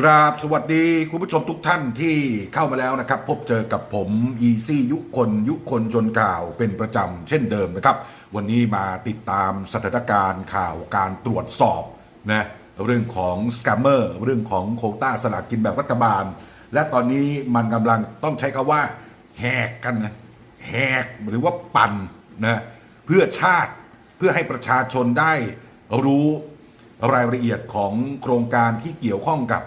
กราบสวัสดีคุณผู้ชมทุกท่านที่เข้ามาแล้วนะครับ พบเจอกับผมอีซี่ยุคนยุคนจนข่าวเป็นประจำเช่นเดิมนะครับ วันนี้มาติดตามสถานการณ์ข่าวการตรวจสอบนะเรื่องของสแกมเมอร์เรื่องของโคต้าสลากกินแบบรัฐบาล และตอนนี้มันกำลังต้องใช้คำว่า แหกกันนะแหกหรือว่าปั่นนะเพื่อชาติเพื่อให้ประชาชนได้รู้รายละเอียดของโครงการที่เกี่ยวข้องกับ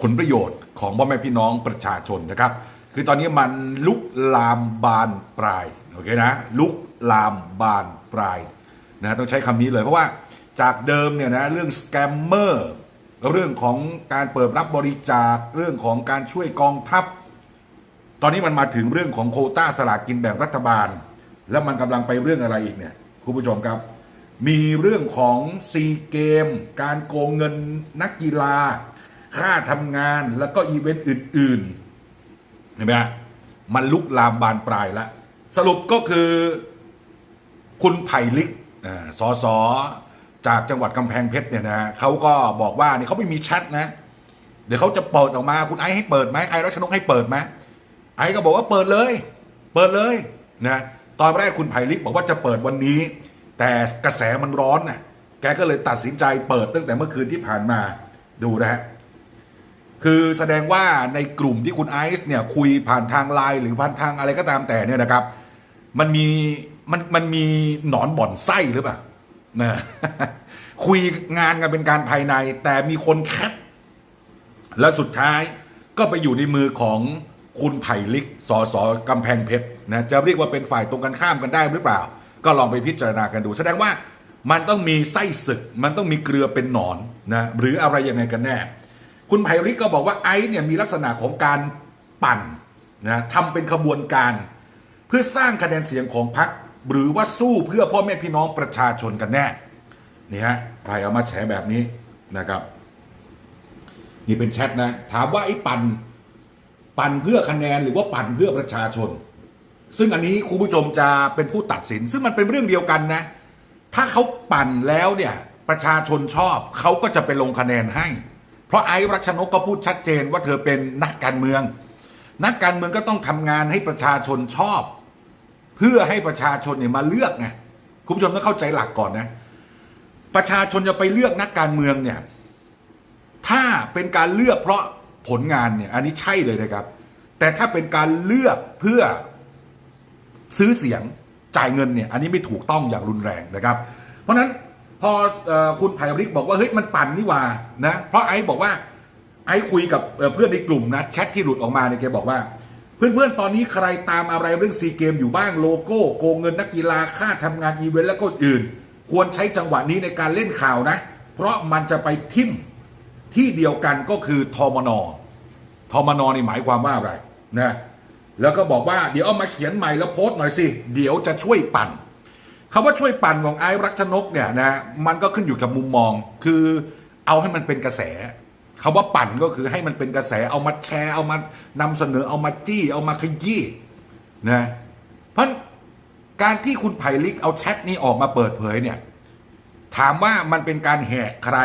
ผลประโยชน์ของพ่อแม่พี่น้องประชาชนนะครับ คือตอนนี้มันลุกลามบานปลายโอเคนะลุกลามบานปลายนะต้องใช้คำนี้เลยเพราะว่าจากเดิมเนี่ยนะเรื่องสแกมเมอร์เรื่องของการเปิดรับบริจาคเรื่องของการช่วยกองทัพ ตอนนี้มันมาถึงเรื่องของโคต้าสลากกินแบ่งรัฐบาล แล้วมันกำลังไปเรื่องอะไรอีกเนี่ยคุณผู้ชมครับ มีเรื่องของซีเกม การโกงเงินนักกีฬา ค่าทำงานแล้วก็อีเวนต์อื่น ๆ เห็นไหมฮะมันลุกลามบานปลายแล้วสรุปก็คือคุณไผ่ลิกอ่าสอสอจากจังหวัดกำแพงเพชรเนี่ยนะเขาก็บอกว่านี่เขาไม่มีแชทนะ เดี๋ยวเขาจะเปิดออกมาคุณไอซ์ให้เปิดไหมไอซ์รัชนกให้เปิดไหมไอซ์ก็บอกว่าเปิดเลย เปิดเลยนะตอนแรกคุณไผ่ลิกบอกว่าจะเปิดวันนี้ แต่กระแสมันร้อนน่ะแกก็เลยตัดสินใจเปิดตั้งแต่เมื่อคืนที่ผ่านมาดูนะฮะ คือแสดงว่าในกลุ่มที่คุณไอซ์เนี่ยคุยผ่านทางไลน์หรือผ่านทางอะไรก็ตามแต่เนี่ยนะครับ มันมีมันมันมีหนอนบ่อนไส้หรือเปล่านะคุยงานกันเป็นการภายใน แต่มีคนแคปและสุดท้ายก็ไปอยู่ในมือของคุณไผ่ลิกสอสอกำแพงเพชรนะจะเรียกว่าเป็นฝ่ายตรงกันข้ามกันได้หรือเปล่า ก็ลองไปพิจารณากันดู แสดงว่ามันต้องมีไส้ศึก มันต้องมีเกลือเป็นหนอนนะหรืออะไรยังไงกันแน่ คุณไผ่ลิกก็บอกว่าไอซ์เนี่ยมีลักษณะของการปั่นนะทำเป็นขบวนการ เพื่อสร้างคะแนนเสียงของพรรคหรือว่าสู้เพื่อพ่อแม่พี่น้องประชาชนกันแน่นี่ฮะไผ่เอามาแฉแบบนี้นะครับ นี่เป็นแชทนะ ถามว่าไอ้ปั่นปั่นเพื่อคะแนนหรือว่าปั่นเพื่อประชาชน ซึ่งอันนี้คุณผู้ชมจะเป็นผู้ตัดสิน ซึ่งมันเป็นเรื่องเดียวกันนะ ถ้าเขาปั่นแล้วเนี่ยประชาชนชอบเขาก็จะไปลงคะแนนให้ เพราะไอ้รัชนกก็พูดชัดเจนว่าเธอเป็นนักการเมือง นักการเมืองก็ต้องทำงานให้ประชาชนชอบ เพื่อให้ประชาชนเนี่ยมาเลือกไงคุณผู้ชมต้องเข้าใจหลักก่อนนะ ประชาชนจะไปเลือกนักการเมืองเนี่ย ถ้าเป็นการเลือกเพราะผลงานเนี่ย อันนี้ใช่เลยนะครับ แต่ถ้าเป็นการเลือกเพื่อซื้อเสียงจ่ายเงินเนี่ย อันนี้ไม่ถูกต้องอย่างรุนแรงนะครับ เพราะฉะนั้น พออคุณไผ่ริกบอกว่าเฮ้ยมันปั่นนี่ว่านะเพราะไอ้บอกว่าไอ้คุยกับเพื่อนในกลุ่มนะแชทที่หลุดออกมาเนี่ยแกบอกว่า เพื่อนๆตอนนี้ใครตามอะไรเรื่องซีเกมอยู่บ้างโลโก้โกงเงินนักกีฬาค่าทำงานอีเวนต์แล้วก็อื่น ควรใช้จังหวะนี้ในการเล่นข่าวนะ เพราะมันจะไปทิ่มที่เดียวกันก็คือทมนทมนนี่หมายความว่าอะไรนะแล้วก็บอกว่าเดี๋ยวเอามาเขียนใหม่แล้วโพสต์หน่อยสิ เดี๋ยวจะช่วยปั่น คำว่าช่วยปั่นของไอ้รัชนกเนี่ยนะมันก็ขึ้นอยู่กับมุมมอง คือเอาให้มันเป็นกระแสคำว่าปั่นก็คือให้มันเป็นกระแสเอามาแชร์เอามานำเสนอเอามาจี้เอามาขยี้นะเพราะการที่คุณไผ่ลิกเอาแชทนี้ออกมาเปิดเผยเนี่ย ถามว่ามันเป็นการแหกใคร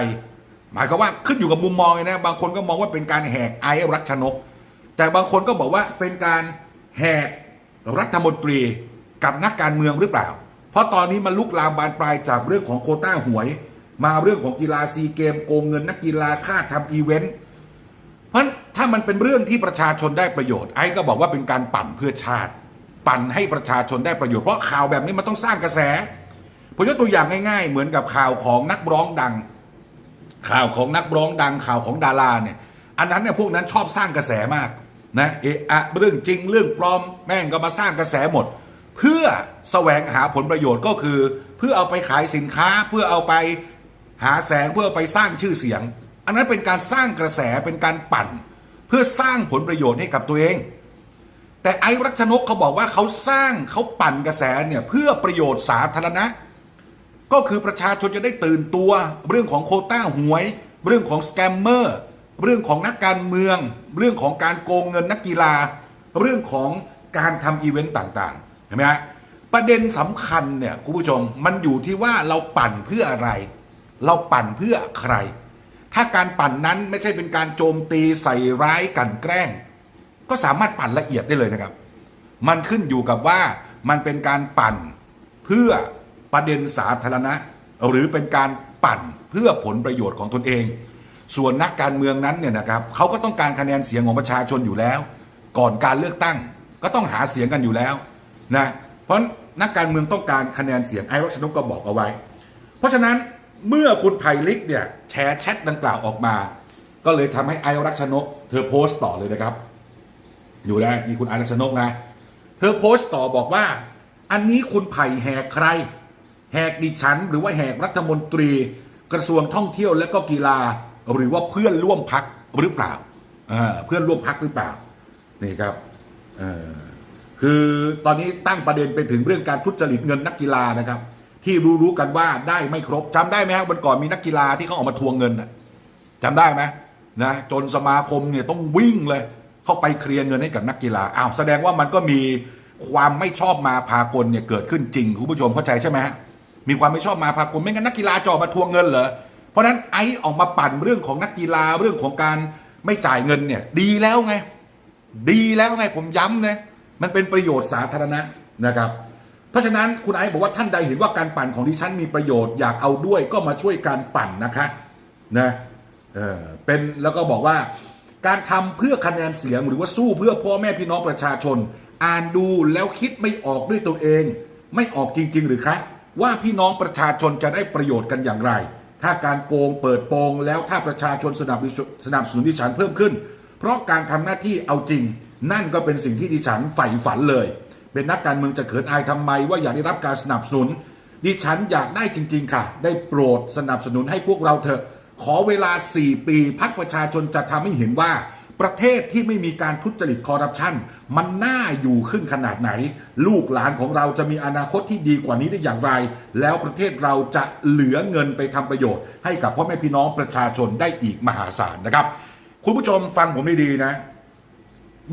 หมายความว่าขึ้นอยู่กับมุมมองเลยนะ บางคนก็มองว่าเป็นการแหกไอ้รัชนก แต่บางคนก็บอกว่าเป็นการแหกรัฐมนตรีกับนักการเมืองหรือเปล่า ราะตอนนี้มันลุกลามบานปลายจากเรื่องของโคต้าหวย มาเรื่องของกีฬาซีเกมโกงเงินนักกีฬาค่าทำอีเวนต์เพราะถ้ามันเป็นเรื่องที่ประชาชนได้ประโยชน์ไอ้ก็บอกว่าเป็นการปั่นเพื่อชาติ ปั่นให้ประชาชนได้ประโยชน์เพราะข่าวแบบนี้มันต้องสร้างกระแสผมยกตัวอย่างง่าย ๆ เหมือนกับข่าวของนักร้องดัง ข่าวของนักร้องดังข่าวของดาราเนี่ย อันนั้นเนี่ยพวกนั้นชอบสร้างกระแสมากนะเอะอะเรื่องจริงเรื่องปลอมแม่งก็มาสร้างกระแสหมด เพื่อแสวงหาผลประโยชน์ก็คือ เพื่อเอาไปขายสินค้าเพื่อเอาไปหาแสงเพื่ออไปสร้างชื่อเสียง อันนั้นเป็นการสร้างกระแสเป็นการปั่น เพื่อสร้างผลประโยชน์ให้กับตัวเอง แต่ไอ้รัชนกเขาบอกว่าเขาสร้างเขาปั่นกระแสเนี่ยเพื่อประโยชน์สาธารณะ ก็คือประชาชนจะได้ตื่นตัว เรื่องของโคต้าหวย เรื่องของสแกมเมอร์เรื่องของนักการเมือง เรื่องของการโกงเงินนักกีฬา เรื่องของการทำอีเวนต์ต่างๆ เห็นไหมฮะประเด็นสำคัญเนี่ยคุณผู้ชมมันอยู่ที่ว่าเราปั่นเพื่ออะไร เราปั่นเพื่อใคร ถ้าการปั่นนั้นไม่ใช่เป็นการโจมตีใส่ร้ายกันแกล้ง ก็สามารถปั่นละเอียดได้เลยนะครับ มันขึ้นอยู่กับว่ามันเป็นการปั่นเพื่อประเด็นสาธารณะ หรือเป็นการปั่นเพื่อผลประโยชน์ของตนเอง ส่วนนักการเมืองนั้นเนี่ยนะครับเขาก็ต้องการคะแนนเสียงของประชาชนอยู่แล้ว ก่อนการเลือกตั้งก็ต้องหาเสียงกันอยู่แล้ว นะเพราะนักการเมืองต้องการคะแนนเสียงไอ้รัชนกก็บอกเอาไว้ เพราะฉะนั้นเมื่อคุณไผ่ลิกเนี่ยแชร์แชทดังกล่าวออกมา ก็เลยทำให้ไอ้รัชนก เธอโพสต์ต่อเลยนะครับ อยู่ได้นี่คุณไอ้รัชนกนะ เธอโพสต์ต่อบอกว่า อันนี้คุณไผ่แหกใคร แหกดิฉัน หรือว่าแหกรัฐมนตรี กระทรวงท่องเที่ยวและก็กีฬา หรือว่าเพื่อนร่วมพักหรือเปล่าเพื่อนร่วมพักหรือเปล่านี่ครับเออ คือตอนนี้ตั้งประเด็นไปถึงเรื่องการทุจริตเงินนักกีฬานะครับ ที่รู้ๆกันว่าได้ไม่ครบจำได้ไหมครับวันก่อนมีนักกีฬาที่เขาออกมาทวงเงินน่ะจำได้ไหมนะจนสมาคมเนี่ยต้องวิ่งเลย เข้าไปเคลียร์เงินให้กับนักกีฬาอ้าวแสดงว่ามันก็มีความไม่ชอบมาพากลเนี่ยเกิดขึ้นจริงคุณผู้ชมเข้าใจใช่ไหมฮะมีความไม่ชอบมาพากลไม่งั้นนักกีฬาจะออกมาทวงเงินเหรอเพราะฉะนั้นไอ้ออกมาปั่นเรื่องของนักกีฬาเรื่องของการไม่จ่ายเงินเนี่ย ดีแล้วไง ดีแล้วไงผมย้ำนะ มันเป็นประโยชน์สาธารณะนะครับ เพราะฉะนั้นคุณไอซ์บอกว่าท่านใดเห็นว่าการปั่นของดิฉันมีประโยชน์อยากเอาด้วยก็มาช่วยการปั่นนะคะนะเออเป็นแล้วก็บอกว่าการทำเพื่อคะแนนเสียงหรือว่าสู้เพื่อพ่อแม่พี่น้องประชาชน อ่านดูแล้วคิดไม่ออกด้วยตัวเอง ไม่ออกจริง ๆ หรือคะว่าพี่น้องประชาชนจะได้ประโยชน์กันอย่างไร ถ้าการโกงเปิดโปงแล้วถ้าประชาชนสนับสนุนสนับสนุนดิฉันเพิ่มขึ้น เพราะการทำหน้าที่เอาจริง นั่นก็เป็นสิ่งที่ดิฉันใฝ่ฝันเลย เป็นนักการเมืองจะเขินอายทำไม ว่าอยากได้รับการสนับสนุน ดิฉันอยากได้จริง ๆ ค่ะ ได้โปรดสนับสนุนให้พวกเราเถอะ ขอเวลา 4 ปีพักประชาชนจะทำให้เห็นว่า ประเทศที่ไม่มีการทุจริตคอร์รัปชันมันน่าอยู่ขึ้นขนาดไหน ลูกหลานของเราจะมีอนาคตที่ดีกว่านี้ได้อย่างไร แล้วประเทศเราจะเหลือเงินไปทำประโยชน์ ให้กับพ่อแม่พี่น้องประชาชนได้อีกมหาศาลนะครับ คุณผู้ชมฟังผมดีๆนะ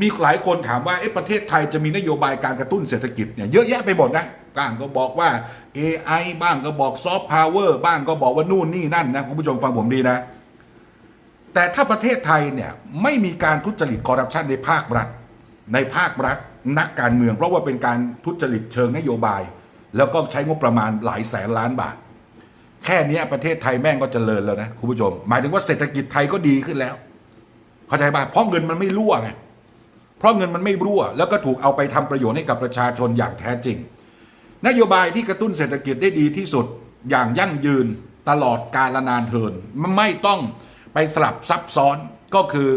มีหลายคนถามว่าเอ๊ะประเทศไทยจะมีนโยบายการกระตุ้นเศรษฐกิจเนี่ยเยอะแยะไปหมดนะบ้างก็บอกว่า AI บ้างก็บอกซอฟต์พาวเวอร์บ้างก็บอกว่านู่นนี่นั่นนะคุณผู้ชมฟังผมดีนะ แต่ถ้าประเทศไทยเนี่ยไม่มีการทุจริตคอร์รัปชันในภาครัฐ ในภาครัฐนักการเมือง เพราะว่าเป็นการทุจริตเชิงนโยบาย แล้วก็ใช้งบประมาณหลายแสนล้านบาท แค่นี้ประเทศไทยแม่งก็เจริญแล้วนะคุณผู้ชม หมายถึงว่าเศรษฐกิจไทยก็ดีขึ้นแล้ว เข้าใจป่ะเพราะเงินมันไม่รั่วไง เพราะเงินมันไม่รั่ว แล้วก็ถูกเอาไปทำประโยชน์ให้กับประชาชนอย่างแท้จริง นโยบายที่กระตุ้นเศรษฐกิจได้ดีที่สุดอย่างยั่งยืนตลอดกาลนานเทินไม่ต้องไปสลับซับซ้อนก็คือ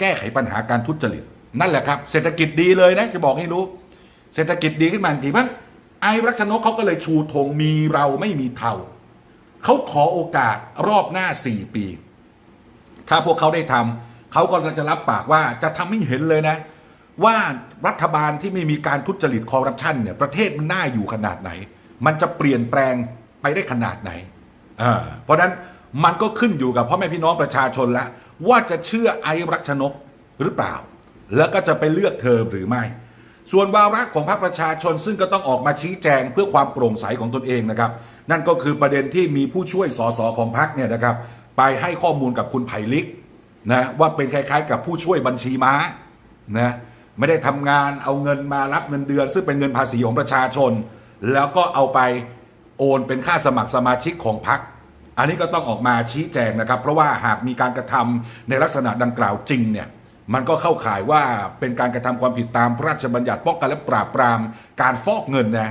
แก้ไขปัญหาการทุจริต นั่นแหละครับ เศรษฐกิจดีเลยนะจะบอกให้รู้ เศรษฐกิจดีขึ้นมาทันทีเพราะฉะนั้นไอ้รักชนกเขาก็เลยชูธงมีเราไม่มีเทาเขาขอโอกาสรอบหน้า 4 ปี ถ้าพวกเขาได้ทำเขาก็จะรับปากว่าจะทำให้เห็นเลยนะ ว่ารัฐบาลที่ไม่มีการทุจริตคอร์รัปชันเนี่ยประเทศมันน่าอยู่ขนาดไหน มันจะเปลี่ยนแปลงไปได้ขนาดไหนเพราะฉะนั้นมันก็ขึ้นอยู่กับพ่อแม่พี่น้องประชาชนล้วว่าจะเชื่อไอ้รักชนกหรือเปล่า แล้วก็จะไปเลือกเธอหรือไม่ ส่วนวาระของพรรคประชาชนซึ่งก็ต้องออกมาชี้แจงเพื่อความโปร่งใสของตนเองนะครับ นั่นก็คือประเด็นที่มีผู้ช่วยสสของพรรคเนี่ยนะครับ ไปให้ข้อมูลกับคุณไผ่ลิกนะว่าเป็นคล้ายๆ กับผู้ช่วยบัญชีม้านะ ไม่ได้ทำงานเอาเงินมารับเงินเดือน ซึ่งเป็นเงินภาษีของประชาชน แล้วก็เอาไปโอนเป็นค่าสมัครสมาชิกของพรรคอันนี้ก็ต้องออกมาชี้แจงนะครับ เพราะว่าหากมีการกระทำในลักษณะดังกล่าวจริงเนี่ยมันก็เข้าข่ายว่าเป็นการกระทำความผิดตามพระราชบัญญัติป้องกันและปราบปราม การฟอกเงินนะ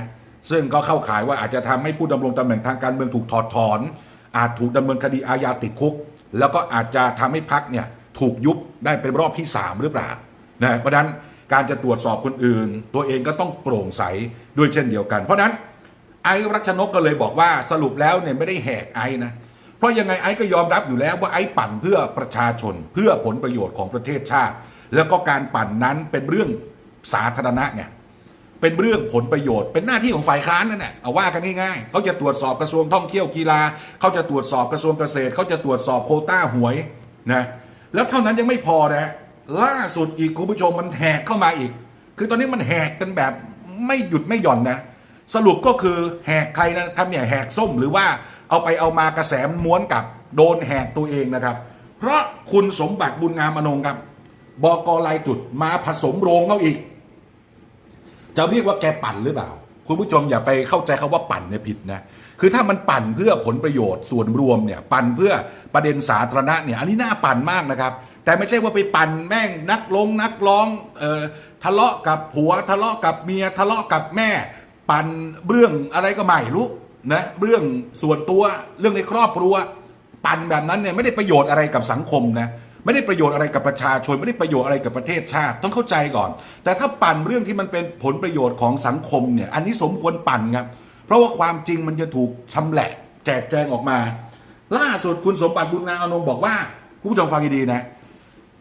ซึ่งก็เข้าข่ายว่าอาจจะทำให้ผู้ดำรงตำแหน่งทางการเมืองถูกถอดถอน อาจถูกดำเนินคดีอาญาติดคุก แล้วก็อาจจะทำให้พักเนี่ยถูกยุบได้เป็นรอบที่ 3 หรือเปล่านะเพราะฉะนั้น การจะตรวจสอบคนอื่น ตัวเองก็ต้องโปร่งใสด้วยเช่นเดียวกัน เพราะนั้นไอ้รัชนกก็เลยบอกว่าสรุปแล้วเนี่ยไม่ได้แหกไอ้นะเพราะยังไงไอ้ก็ยอมรับอยู่แล้วว่าไอ้ปั่นเพื่อประชาชนเพื่อผลประโยชน์ของประเทศชาติ แล้วก็การปั่นนั้นเป็นเรื่องสาธารณะไงเป็นเรื่องผลประโยชน์ เป็นหน้าที่ของฝ่ายค้านนั่นแหละเอาว่ากันง่ายๆเขาจะตรวจสอบกระทรวงท่องเที่ยวกีฬาเขาจะตรวจสอบกระทรวงเกษตรเขาจะตรวจสอบโคต้าหวยนะแล้วเท่านั้นยังไม่พอนะ ล่าสุดอีกคุณผู้ชมมันแหกเข้ามาอีก คือตอนนี้มันแหกกันแบบไม่หยุดไม่หย่อนนะ สรุปก็คือแหกใครนะครับเนี่ยแหกส้มหรือว่าเอาไปเอามากระแสม้วนกับโดนแหกตัวเองนะครับ เพราะคุณสมบัติบุญงามอนงครับบอกลายจุดมาผสมโรงเขาอีก จะเรียกว่าแกปั่นหรือเปล่า คุณผู้ชมอย่าไปเข้าใจคาว่าปั่นเนี่ยผิดนะคือถ้ามันปั่นเพื่อผลประโยชน์ส่วนรวมเนี่ยปั่นเพื่อประเด็นสาธารณะเนี่ยอันนี้น่าปั่นมากนะครับ แต่ไม่ใช่ว่าไปปั่นแม่งนักลงนักร้องเออทะเลาะกับผัวทะเลาะกับเมียทะเลาะกับแม่ ปั่นเรื่องอะไรก็ไม่รู้นะเรื่องส่วนตัวเรื่องในครอบครัว ปั่นแบบนั้นเนี่ยไม่ได้ประโยชน์อะไรกับสังคมนะไม่ได้ประโยชน์อะไรกับประชาชนไม่ได้ประโยชน์อะไรกับประเทศชาติต้องเข้าใจก่อน แต่ถ้าปั่นเรื่องที่มันเป็นผลประโยชน์ของสังคมเนี่ยอันนี้สมควรปั่นครับเพราะว่าความจริงมันจะถูกชำแหละ แจกแจงออกมา ล่าสุดคุณสมบัติบุญงามอนงบอกว่าคุณผู้ชมฟังดีๆนะ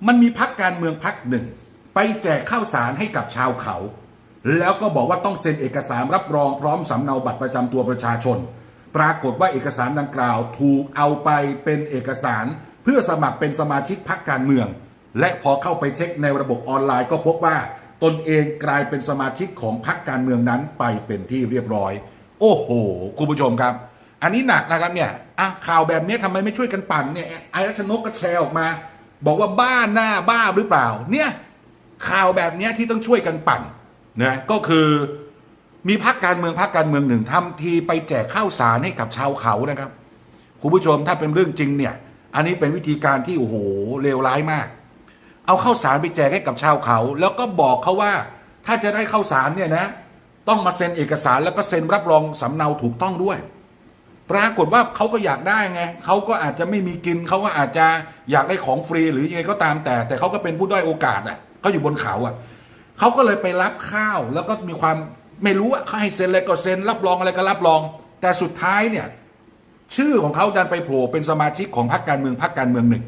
มันมีพักการเมืองพักหนึ่ง ไปแจกข้าวสารให้กับชาวเขา แล้วก็บอกว่าต้องเซ็นเอกสารรับรองพร้อมสำเนาบัตรประจำตัวประชาชน ปรากฏว่าเอกสารดังกล่าวถูกเอาไปเป็นเอกสาร เพื่อสมัครเป็นสมาชิกพักการเมือง และพอเข้าไปเช็คในระบบออนไลน์ก็พบว่า ตนเองกลายเป็นสมาชิกของพักการเมืองนั้นไปเป็นที่เรียบร้อย โอ้โหคุณผู้ชมครับ อันนี้หนักนะครับเนี่ยข่าวแบบนี้ทำไมไม่ช่วยกันปั่นเนี่ยไอ้รัชนกก็แชร์ออกมา บอกว่าบ้านหน้าบ้าหรือเปล่า เนี่ยข่าวแบบนี้ที่ต้องช่วยกันปั่นนะก็คือมีพักการเมืองพักการเมืองหนึ่งทำทีไปแจกข้าวสารให้กับชาวเขานะครับคุณผู้ชมถ้าเป็นเรื่องจริงเนี่ย อันนี้เป็นวิธีการที่โอ้โหเลวร้ายมาก เอาข้าวสารไปแจกให้กับชาวเขา แล้วก็บอกเขาว่า ถ้าจะได้ข้าวสารเนี่ยนะ ต้องมาเซ็นเอกสารแล้วก็เซ็นรับรองสำเนาถูกต้องด้วย ปรากฏว่าเขาก็อยากได้ไงเขาก็อาจจะไม่มีกินเขาก็อาจจะอยากได้ของฟรีหรือยังไงก็ตามแต่ แต่เขาก็เป็นผู้ด้อยโอกาสอะเขาอยู่บนเขาอะเขาก็เลยไปรับข้าว แล้วก็มีความไม่รู้อะเขาให้เซ็นอะไรก็เซ็นรับรองอะไรก็รับรอง แต่สุดท้ายเนี่ย ชื่อของเขาดันไปโผล่เป็นสมาชิกของพรรคการเมืองพรรคการเมืองหนึ่ง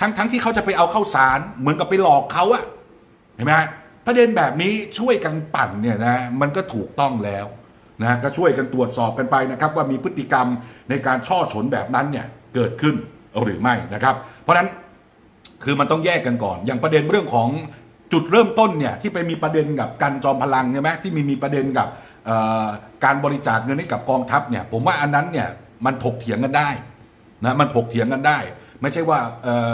ทั้งทั้งที่เขาจะไปเอาเข้าสารเหมือนกับไปหลอกเขาอะเห็นไหมประเด็นแบบนี้ช่วยกันปั่นเนี่ยนะมันก็ถูกต้องแล้ว นะก็ช่วยกันตรวจสอบกันไปนะครับ ว่ามีพฤติกรรมในการช่อฉนแบบนั้นเนี่ยเกิดขึ้นหรือไม่นะครับ เพราะฉะนั้นคือมันต้องแยกกันก่อน อย่างประเด็นเรื่องของจุดเริ่มต้นเนี่ยที่ไปมีประเด็นกับการจอมพลังใช่ไหมที่มีมีประเด็นกับการบริจาคเงินให้กับกองทัพเนี่ยผมว่าอันนั้นเนี่ยมันถกเถียงกันได้นะมันถกเถียงกันได้ ไม่ใช่ว่าเออ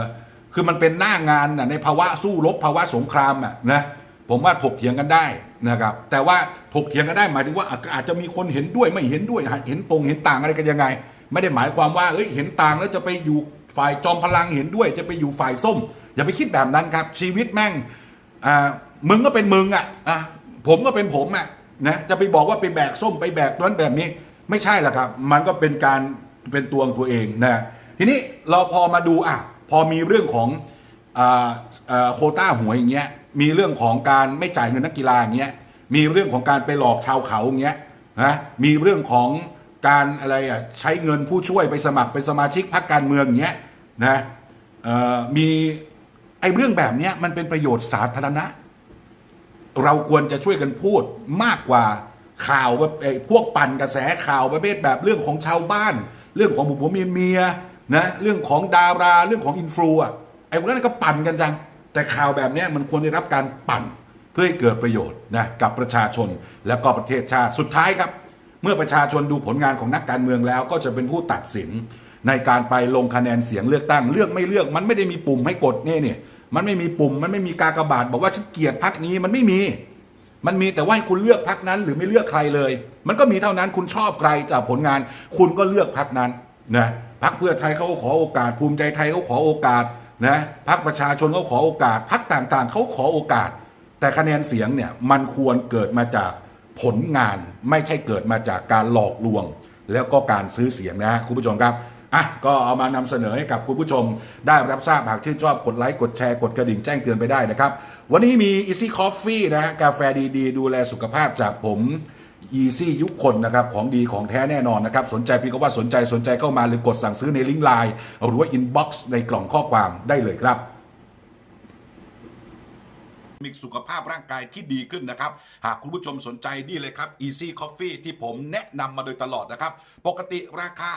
คือมันเป็นหน้างานนะในภาวะสู้รบภาวะสงครามอะนะผมว่าถกเถียงกันได้ นะครับ แต่ว่าถกเถียงกันได้หมายถึงว่าอาจจะมีคนเห็นด้วยไม่เห็นด้วยเห็นตรงเห็นต่างอะไรกันยังไง ไม่ได้หมายความว่าเอ้ยเห็นต่างแล้วจะไปอยู่ฝ่ายจอมพลังเห็นด้วย จะไปอยู่ฝ่ายส้ม อย่าไปคิดแบบนั้นครับ ชีวิตแม่งอ่ามึงก็เป็นมึงอะอะผมก็เป็นผมอะนะจะไปบอกว่าไปแบกส้มไปแบกนั้นแบบนี้ ไม่ใช่หรอกครับ มันก็เป็นการเป็นตัวของตัวเองนะทีนี้เราพอมาดูอะพอมีเรื่องของ โคต้าหวยอย่างเงี้ยมีเรื่องของการไม่จ่ายเงินนักกีฬาอย่างเงี้ยมีเรื่องของการไปหลอกชาวเขาอย่างเงี้ยนะมีเรื่องของการอะไรอะใช้เงินผู้ช่วยไปสมัครเป็นสมาชิกพรรคการเมืองอย่างเงี้ยนะเอ่อมีไอ้เรื่องแบบเนี้ยมันเป็นประโยชน์สาธารณะ เราควรจะช่วยกันพูดมากกว่าข่าวแบบไอ้พวกปั่นกระแสข่าวประเภทแบบเรื่องของชาวบ้าน เรื่องของบุผัวเมียเมียนะเรื่องของดาราเรื่องของอินฟลูอะ ไอ้พวกนั้นก็ปั่นกันจัง แต่ข่าวแบบนี้มันควรได้รับการปั่นเพื่อให้เกิดประโยชน์นะกับประชาชนและก็ประเทศชาติสุดท้ายครับ เมื่อประชาชนดูผลงานของนักการเมืองแล้ว ก็จะเป็นผู้ตัดสิน ในการไปลงคะแนนเสียงเลือกตั้งเลือกไม่เลือก มันไม่ได้มีปุ่มให้กดเนี่ยเนี่ยมันไม่มีปุ่มมันไม่มีกากบาทบอกว่าฉันเกลียดพักนี้มันไม่มี มันมีแต่ว่าให้คุณเลือกพักนั้น หรือไม่เลือกใครเลย มันก็มีเท่านั้นคุณชอบใครจากผลงาน คุณก็เลือกพักนั้นนะพักเพื่อไทยเขาขอโอกาสภูมิใจไทยเขาขอโอกาส นะพักประชาชนเขาขอโอกาสพักต่างๆเขาขอโอกาส แต่คะแนนเสียงเนี่ยมันควรเกิดมาจากผลงานไม่ใช่เกิดมาจากการหลอกลวง แล้วก็การซื้อเสียงนะคุณผู้ชมครับอะก็เอามานำเสนอให้กับคุณผู้ชม ได้รับทราบหากชื่นชอบกดไลค์กดแชร์กดกระดิ่งแจ้งเตือนไปได้นะครับ วันนี้มี Easy Coffee นะฮะกาแฟดีๆ ดูแลสุขภาพจากผม Easy ยุคคนนะครับของดีของแท้แน่นอนนะครับสนใจพี่ก็ว่าสนใจสนใจเข้ามาหรือกดสั่งซื้อในลิงก์ไลน์หรือว่า inbox ในกล่องข้อความได้เลยครับมีสุขภาพร่างกายที่ดีขึ้นนะครับ หากคุณผู้ชมสนใจนี่เลยครับ Easy Coffee ที่ผมแนะนำมาโดยตลอดนะครับ ปกติราคา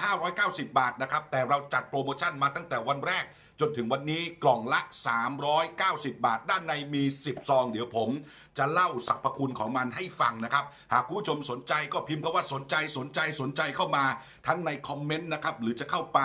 590 บาทนะครับ แต่เราจัดโปรโมชั่นมาตั้งแต่วันแรกจนถึงวันนี้กล่องละ 390 บาท ด้านในมี 10 ซอง เดี๋ยวผม จะเล่าสรรพคุณของมันให้ฟังนะครับ หากคุณผู้ชมสนใจก็พิมพ์คำว่าสนใจสนใจสนใจเข้ามา ทั้งในคอมเมนต์นะครับ หรือจะเข้าไป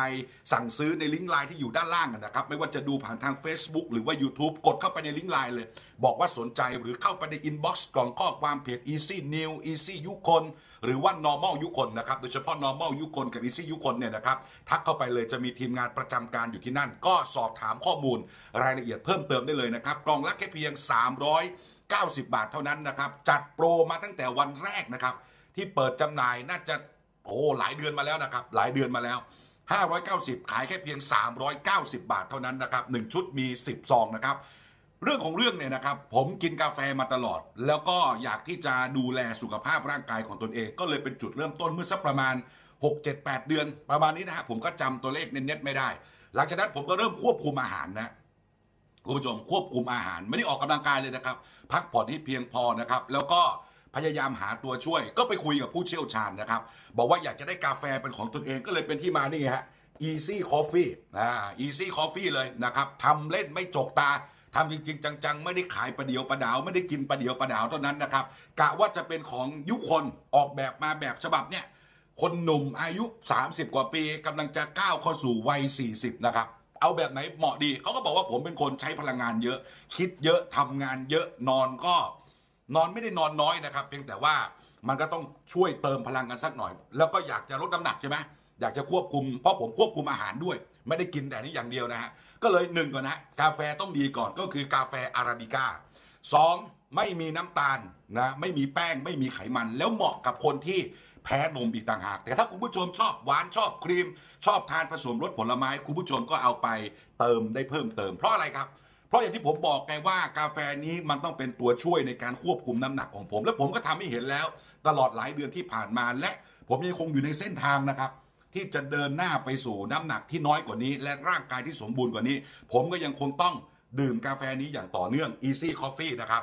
สั่งซื้อในลิงก์ไลน์ที่อยู่ด้านล่างนะครับ ไม่ว่าจะดูผ่านทาง Facebook หรือว่า YouTube กดเข้าไปในลิงก์ไลน์เลย บอกว่าสนใจหรือเข้าไปในอินบ็อกซ์กล่องข้อความเพจ Easy New Easy ยุคนหรือว่า normal ยุคนนะครับโดยเฉพาะ normal ยุคนกับ easy ยุคนเนี่ยนะครับทักเข้าไปเลยจะมีทีมงานประจำการอยู่ที่นั่น ก็สอบถามข้อมูลรายละเอียดเพิ่มเติมได้เลยนะครับกล่องละแค่เพียง 90 บาทเท่านั้นนะครับ จัดโปรมาตั้งแต่วันแรกนะครับ ที่เปิดจำหน่ายน่าจะโอ้หลายเดือนมาแล้วนะครับ หลายเดือนมาแล้ว 590 ขายแค่เพียง 390 บาทเท่านั้นนะครับ1ชุดมี 10 ซองนะครับ เรื่องของเรื่องเนี่ยนะครับ ผมกินกาแฟมาตลอด แล้วก็อยากที่จะดูแลสุขภาพร่างกายของตนเอง ก็เลยเป็นจุดเริ่มต้นเมื่อสักประมาณ 6 7 8 เดือน ประมาณนี้นะฮะผมก็จำตัวเลขเน็ตๆไม่ได้ หลังจากนั้นผมก็เริ่มควบคุมอาหารนะ คุณผู้ชมควบคุมอาหารไม่ได้ออกกำลังกายเลยนะครับ พักผ่อนให้เพียงพอนะครับ แล้วก็พยายามหาตัวช่วย ก็ไปคุยกับผู้เชี่ยวชาญนะครับ บอกว่าอยากจะได้กาแฟเป็นของตนเองก็เลยเป็นที่มานี่ฮะ Easy Coffee อ่า Easy Coffee เลยนะครับทำเล่นไม่จกตาทำจริง ๆ จัง ๆ ไม่ได้ขายประเดียวประดาว ไม่ได้กินประเดียวประดาวเท่านั้นนะครับกะว่าจะเป็นของยุคนออกแบบมาแบบฉบับเนี่ยคนหนุ่มอายุ 30 กว่าปีกำลังจะก้าวเข้าสู่วัย 40 นะครับ เอาแบบไหนเหมาะดีเขาก็บอกว่าผมเป็นคนใช้พลังงานเยอะ คิดเยอะทำงานเยอะนอนก็ นอนไม่ได้นอนน้อยนะครับ เพียงแต่ว่ามันก็ต้องช่วยเติมพลังกันสักหน่อย แล้วก็อยากจะลดน้ำหนักใช่ไหมอยากจะควบคุมเพราะผมควบคุมอาหารด้วย ไม่ได้กินแต่นี้อย่างเดียวนะฮะก็เลยหนึ่งก่อนนะกาแฟต้องดีก่อนก็คือกาแฟอาราบิก้าสองไม่มีน้ำตาลนะไม่มีแป้งไม่มีไขมัน แล้วเหมาะกับคนที่ แพ้นมอีกต่างหาก แต่ถ้าคุณผู้ชมชอบหวานชอบครีม ชอบทานผสมรสผลไม้ คุณผู้ชมก็เอาไปเติมได้เพิ่มเติมเพราะอะไรครับเพราะอย่างที่ผมบอกไงว่ากาแฟนี้มันต้องเป็นตัวช่วยในการควบคุมน้ำหนักของผม และผมก็ทำให้เห็นแล้ว ตลอดหลายเดือนที่ผ่านมา และผมยังคงอยู่ในเส้นทางนะครับ ที่จะเดินหน้าไปสู่น้ำหนักที่น้อยกว่านี้ และร่างกายที่สมบูรณ์กว่านี้ ผมก็ยังคงต้องดื่มกาแฟนี้อย่างต่อเนื่อง Easy Coffee นะครับ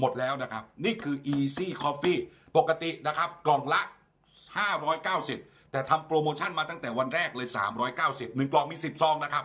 หมดแล้วนะครับ นี่คือ Easy Coffee ปกตินะครับ กล่องละ 590 แต่ทำโปรโมชั่นมาตั้งแต่วันแรกเลย 390หนึ่งกล่องมี 10 ซองนะครับ